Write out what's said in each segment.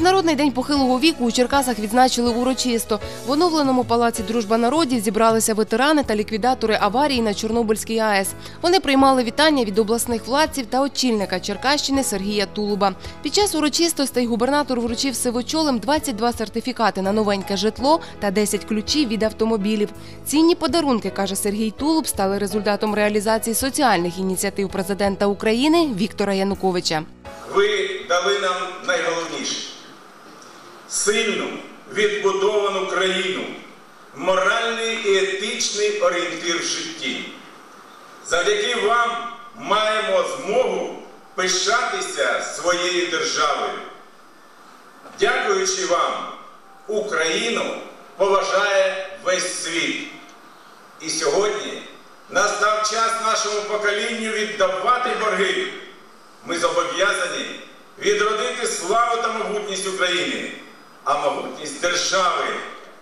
Міжнародний день похилого віку у Черкасах відзначили урочисто. В оновленому палаці Дружба народів зібралися ветерани та ліквідатори аварії на Чорнобильській АЕС. Вони приймали вітання від обласних владців та очільника Черкащини Сергія Тулуба. Під час урочистостей губернатор вручив сивочолим 22 сертифікати на новеньке житло та 10 ключів від автомобілів. Цінні подарунки, каже Сергій Тулуб, стали результатом реалізації соціальних ініціатив президента України Віктора Януковича. Ви дали нам найголовніше сильну, відбудовану країну, моральний і етичний орієнтир в житті. Завдяки вам маємо змогу пишатися своєю державою. Дякуючи вам, Україну поважає весь світ. І сьогодні настав час нашому поколінню віддавати борги. Ми зобов'язані відродити славу та могутність України, а могутність держави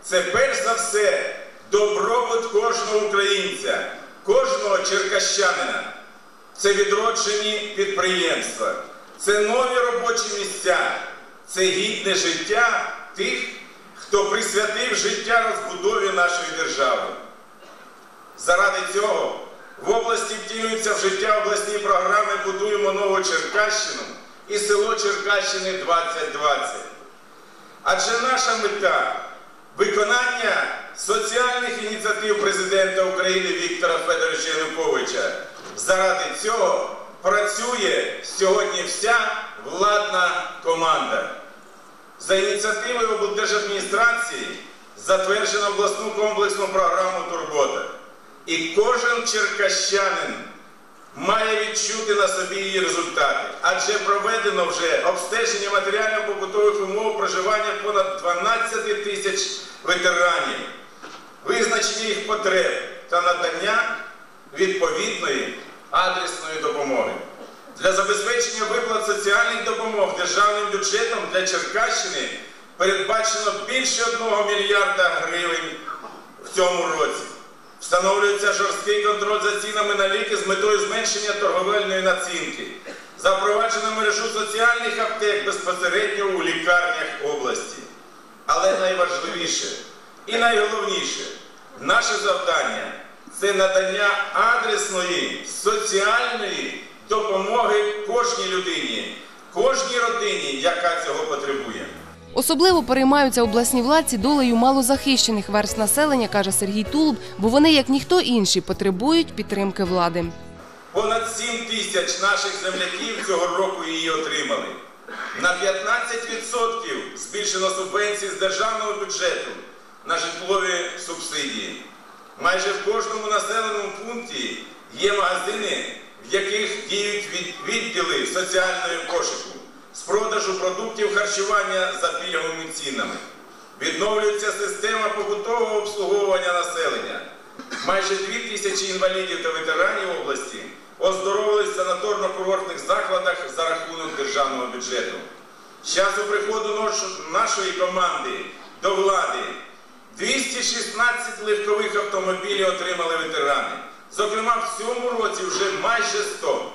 це перш за все добробут кожного українця, кожного черкащанина. Це відроджені підприємства, це нові робочі місця, це гідне життя тих, хто присвятив життя розбудові нашої держави. Заради цього в області втілюються в життя обласні програми Будуємо нову Черкащину і село Черкащини 2020. Адже наша мета виконання соціальних ініціатив президента України Віктора Федоровича Януковича. Заради цього працює сьогодні вся владна команда. За ініціативою облдержадміністрації затверджено обласну комплексну програму Турбота. І кожен черкащанин має відчути на собі її результати, адже проведено вже обстеження матеріально-побутових умов проживання понад 12 тисяч ветеранів, визначення їх потреб та надання відповідної адресної допомоги. Для забезпечення виплат соціальних допомог державним бюджетом для Черкащини передбачено більше 1 мільярда гривень в цьому році. Встановлюється жорсткий контроль за цінами на ліки з метою зменшення торговельної націнки. Запроваджено мережу соціальних аптек безпосередньо у лікарнях області. Але найважливіше і найголовніше наше завдання це надання адресної соціальної допомоги кожній людині, кожній родині, яка цього потребує. Особливо переймаються обласні владці долею малозахищених верст населення, каже Сергій Тулуб, бо вони, як ніхто інший, потребують підтримки влади. Понад 7 тисяч наших земляків цього року її отримали. На 15% збільшено субвенції з державного бюджету на житлові субсидії. Майже в кожному населеному пункті є магазини, в яких діють відділи соціальної пошуку з продажу продуктів харчування за пільговими цінами. Відновлюється система побутового обслуговування населення. Майже 2 тисячі інвалідів та ветеранів області оздоровились в санаторно-курортних закладах за рахунок державного бюджету. З часу приходу нашої команди до влади 216 легкових автомобілів отримали ветерани. Зокрема, в цьому році вже майже 100.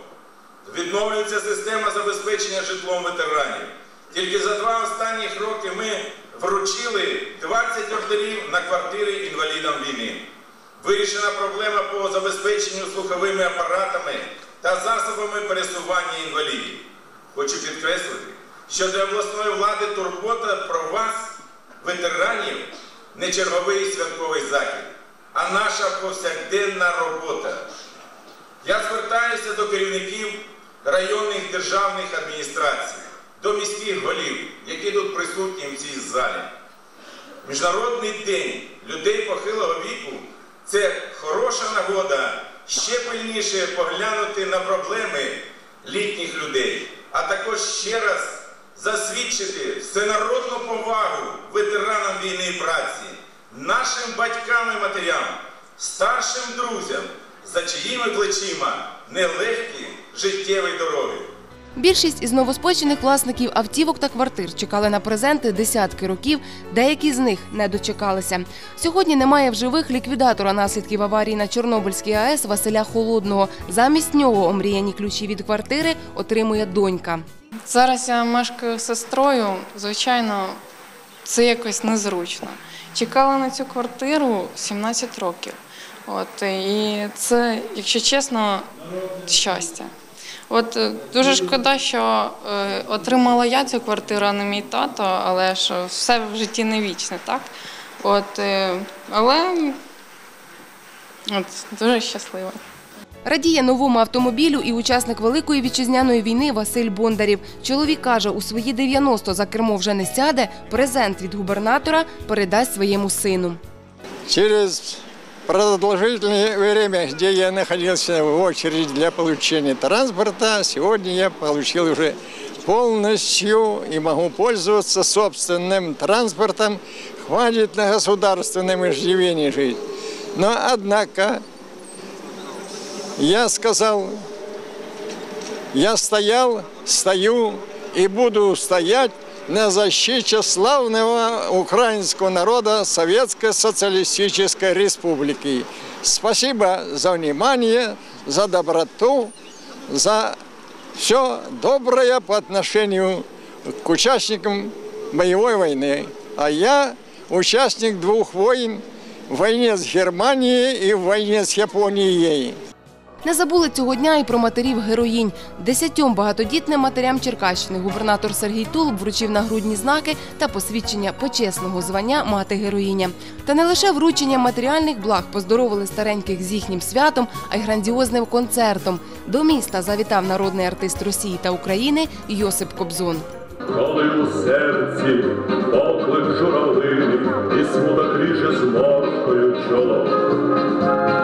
Відновлюється система забезпечення житлом ветеранів. Тільки за два останні роки ми вручили 20 ордерів на квартири інвалідам війни. Вирішена проблема по забезпеченню слуховими апаратами та засобами пересування інвалідів. Хочу підкреслити, що для обласної влади турбота про вас, ветеранів, не черговий святковий захід, а наша повсякденна робота. Я звертаюся до керівників районних державних адміністрацій, до міських голів, які тут присутні в цій залі. Міжнародний день людей похилого віку це хороша нагода ще пильніше поглянути на проблеми літніх людей, а також ще раз засвідчити всенародну повагу ветеранам війни і праці, нашим батькам і матерям, старшим друзям, за чиїми плечима нелегкі життєві дороги. Більшість із новоспечених власників автівок та квартир чекали на презенти десятки років, деякі з них не дочекалися. Сьогодні немає в живих ліквідатора наслідків аварії на Чорнобильській АЕС Василя Холодного. Замість нього омріяні ключі від квартири отримує донька. Зараз я мешкаю з сестрою. Звичайно, це якось незручно. Чекала на цю квартиру 17 років. От, і це, якщо чесно, щастя. От е, дуже шкода, що е, отримала я цю квартиру, а не мій тато, але ж все в житті не вічне, так? От, е, але от, дуже щаслива. Радіє новому автомобілю і учасник Великої вітчизняної війни Василь Бондарів. Чоловік каже, у свої 90 за кермо вже не сяде, презент від губернатора передасть своєму сину. Через продолжительное время, где я находился в очереди для получения транспорта, сегодня я получил уже полностью и могу пользоваться собственным транспортом. Хватит на государственном иждивении жить. Но, однако, я сказал, я стоял, стою и буду стоять на защите славного украинского народа Советской Социалистической Республики. Спасибо за внимание, за доброту, за все доброе по отношению к участникам боевой войны. А я участник двух войн, в войне с Германией и в войне с Японией. Не забули цього дня і про матерів героїнь. Десятьом багатодітним матерям Черкащини губернатор Сергій Тулуб вручив нагрудні знаки та посвідчення почесного звання мати героїня. Та не лише врученням матеріальних благ поздоровили стареньких з їхнім святом, а й грандіозним концертом. До міста завітав народний артист Росії та України Йосип Кобзон. Коли у серці поклик журавлини і смуток ріже з моркою чоло.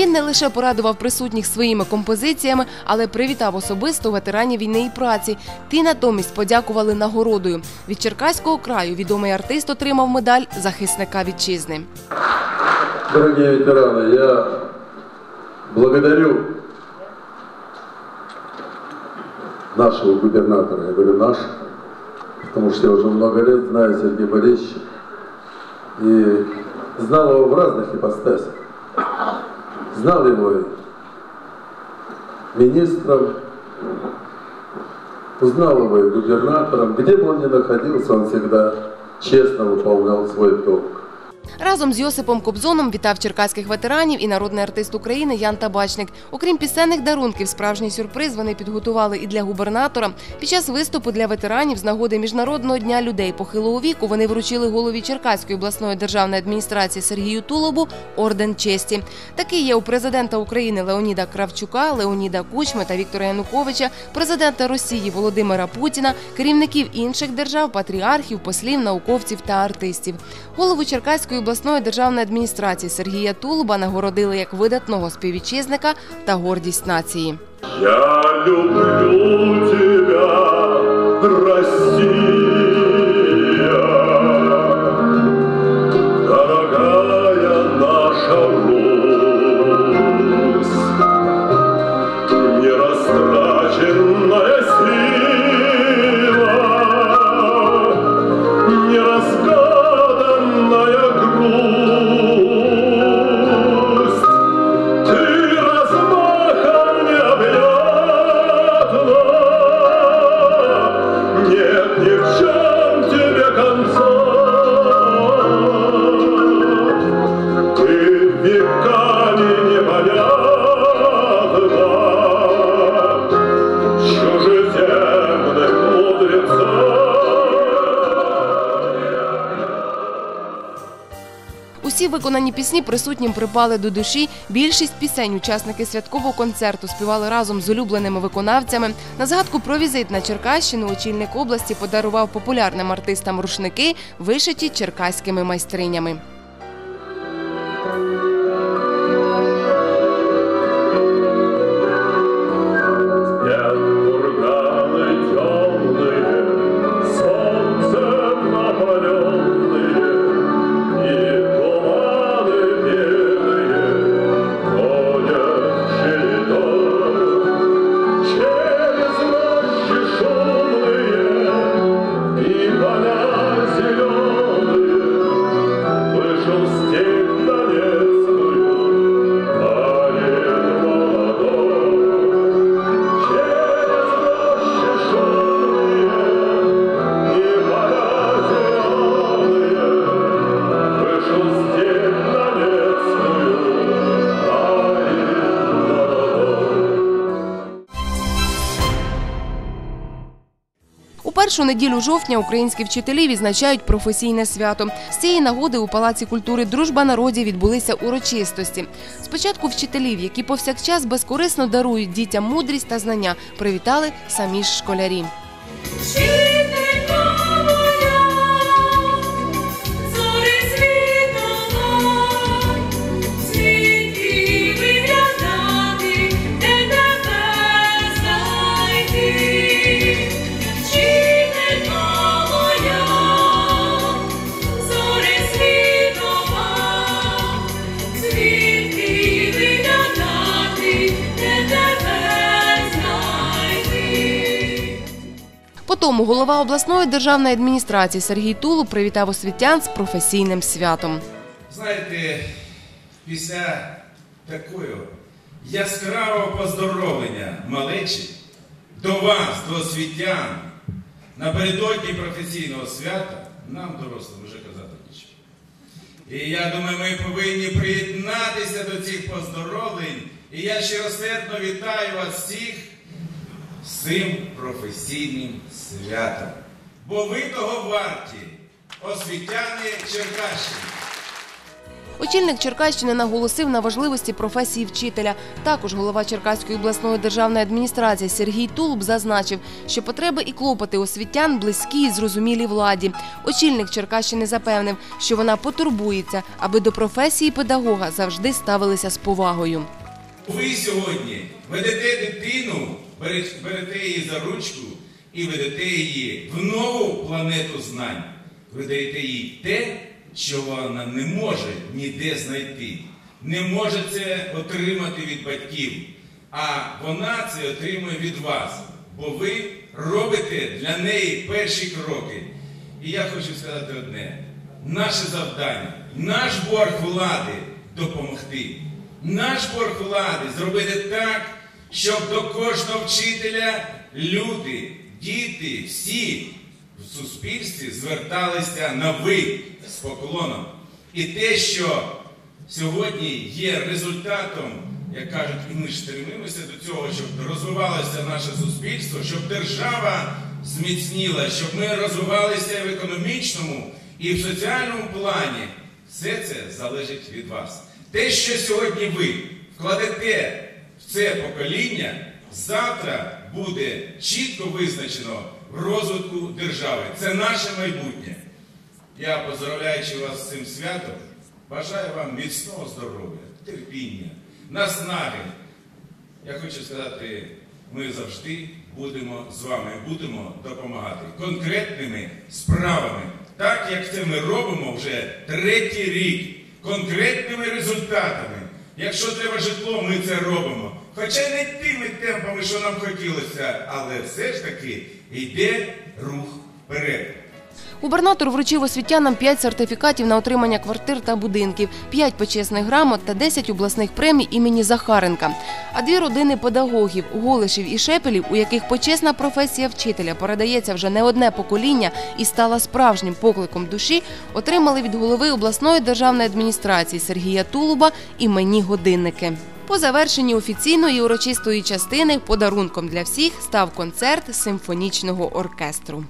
Він не лише порадував присутніх своїми композиціями, але привітав особисто ветеранів війни і праці. Ті натомість подякували нагородою. Від Черкаського краю відомий артист отримав медаль захисника вітчизни. Дорогие ветераны, я благодарю нашего губернатора, я говорю наш, потому что я уже много лет знаю Сергея Борисовича и знал его в разных ипостасях. Знал его министром, узнал его и губернатором. Где бы он ни находился, он всегда честно выполнял свой долг. Разом з Йосипом Кобзоном вітав черкаських ветеранів і народний артист України Ян Табачник. Окрім пісенних дарунків, справжній сюрприз вони підготували і для губернатора. Під час виступу для ветеранів з нагоди міжнародного дня людей похилого віку вони вручили голові Черкаської обласної державної адміністрації Сергію Тулобу орден честі. Такий є у президента України Леоніда Кравчука, Леоніда Кучми та Віктора Януковича, президента Росії Володимира Путіна, керівників інших держав, патріархів, послів, науковців та артистів. Голову Черкаської обласної державної адміністрації Сергія Тулуба нагородили як видатного співвітчизника та гордість нації. Я люблю тебя, виконані пісні присутнім припали до душі. Більшість пісень учасники святкового концерту співали разом з улюбленими виконавцями. На згадку про візит на Черкащину очільник області подарував популярним артистам рушники, вишиті черкаськими майстринями. Першу неділю жовтня українські вчителі відзначають професійне свято. З цієї нагоди у Палаці культури Дружба народів відбулися урочистості. Спочатку вчителів, які повсякчас безкорисно дарують дітям мудрість та знання, привітали самі ж школярі. Потім голова обласної державної адміністрації Сергій Тулуб привітав освітян з професійним святом. Знаєте, після такого яскравого поздоровлення малечі до вас, до освітян, напередодні професійного свята, нам, дорослим, вже казати нічого. І я думаю, ми повинні приєднатися до цих поздоровлень. І я щиросердно вітаю вас всіх з цим професійним святом. Бо ви того варті, освітяни Черкащини. Очільник Черкащини наголосив на важливості професії вчителя. Також голова Черкаської обласної державної адміністрації Сергій Тулуб зазначив, що потреби і клопоти освітян близькі і зрозумілі владі. Очільник Черкащини запевнив, що вона потурбується, аби до професії педагога завжди ставилися з повагою. Ви сьогодні ведете дитину, берете її за ручку і ведете її в нову планету знань. Ви даєте їй те, що вона не може ніде знайти, не може це отримати від батьків, а вона це отримує від вас, бо ви робите для неї перші кроки. І я хочу сказати одне: наше завдання, наш борг влади допомогти. Наш борг влади зробити так, щоб до кожного вчителя люди, діти, всі в суспільстві зверталися на ви з поклоном. І те, що сьогодні є результатом, як кажуть, і ми ж стремимося до цього, щоб розвивалося наше суспільство, щоб держава зміцніла, щоб ми розвивалися в економічному, і в соціальному плані. Все це залежить від вас. Те, що сьогодні ви вкладете це покоління, завтра буде чітко визначено в розвитку держави. Це наше майбутнє. Я, поздравляючи вас з цим святом, Бажаю вам міцного здоров'я, терпіння, наснаги. Я хочу сказати, ми завжди будемо з вами, будемо допомагати конкретними справами, так як це ми робимо вже третій рік, конкретними результатами. Якщо треба житло, ми це робимо. Хоча й не тими темпами, що нам хотілося, але все ж таки йде рух вперед. Губернатор вручив освітянам 5 сертифікатів на отримання квартир та будинків, 5 почесних грамот та 10 обласних премій імені Захаренка. А дві родини педагогів Голишів і Шепелів, у яких почесна професія вчителя передається вже не одне покоління і стала справжнім покликом душі, отримали від голови обласної державної адміністрації Сергія Тулуба іменні годинники. По завершенні офіційної урочистої частини подарунком для всіх став концерт симфонічного оркестру.